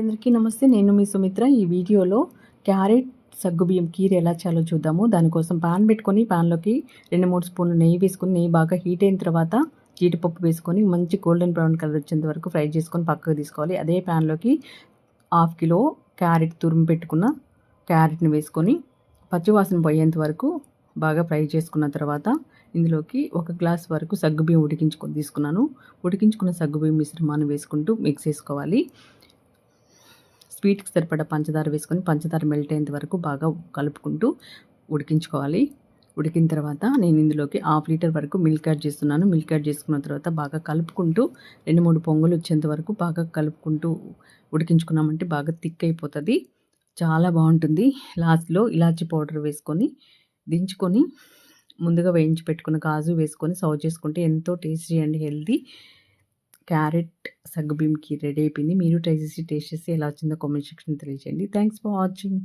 అందరికీ నమస్తే. నేను మీ సుమిత్ర. ఈ వీడియోలో క్యారెట్ సగ్గుబియ్యం కీర ఎలా చేయాలో చూద్దాము. దానికోసం పాన్ పెట్టుకొని పాన్లోకి రెండు మూడు స్పూన్లు నెయ్యి వేసుకొని నెయ్యి బాగా హీట్ అయిన తర్వాత జీడిపప్పు వేసుకొని మంచి గోల్డెన్ బ్రౌన్ కలర్ వచ్చేంత వరకు ఫ్రై చేసుకొని పక్కకు తీసుకోవాలి. అదే ప్యాన్లోకి హాఫ్ కిలో క్యారెట్ తురుము పెట్టుకున్న క్యారెట్ని వేసుకొని పచ్చివాసన పోయేంత వరకు బాగా ఫ్రై చేసుకున్న తర్వాత ఇందులోకి ఒక గ్లాస్ వరకు సగ్గుబియ్యం ఉడికించుకొని తీసుకున్నాను. ఉడికించుకున్న సగ్గుబియ్యం మిశ్రమాన్ని వేసుకుంటూ మిక్స్ చేసుకోవాలి. స్వీట్కి సరిపడా పంచదార వేసుకొని పంచదార మెల్ట్ అయ్యేంత వరకు బాగా కలుపుకుంటూ ఉడికించుకోవాలి. ఉడికిన తర్వాత నేను ఇందులోకి హాఫ్ లీటర్ వరకు మిల్క్ యాడ్ చేస్తున్నాను. మిల్క్ యాడ్ చేసుకున్న తర్వాత బాగా కలుపుకుంటూ రెండు మూడు పొంగులు వచ్చేంత వరకు బాగా కలుపుకుంటూ ఉడికించుకున్నామంటే బాగా థిక్ అయిపోతుంది. చాలా బాగుంటుంది. లాస్ట్లో ఇలాచీ పౌడర్ వేసుకొని దించుకొని ముందుగా వేయించి పెట్టుకున్న కాజు వేసుకొని సర్వ్ చేసుకుంటే ఎంతో టేస్టీ అండ్ హెల్తీ క్యారెట్ సగ్గుబింకి రెడీ అయిపోయింది. మీరు ట్రై చేసి టేస్ట్ చేసి ఎలా వచ్చిందో కామెంట్ సెక్షన్ తెలియజేయండి. Thanks for watching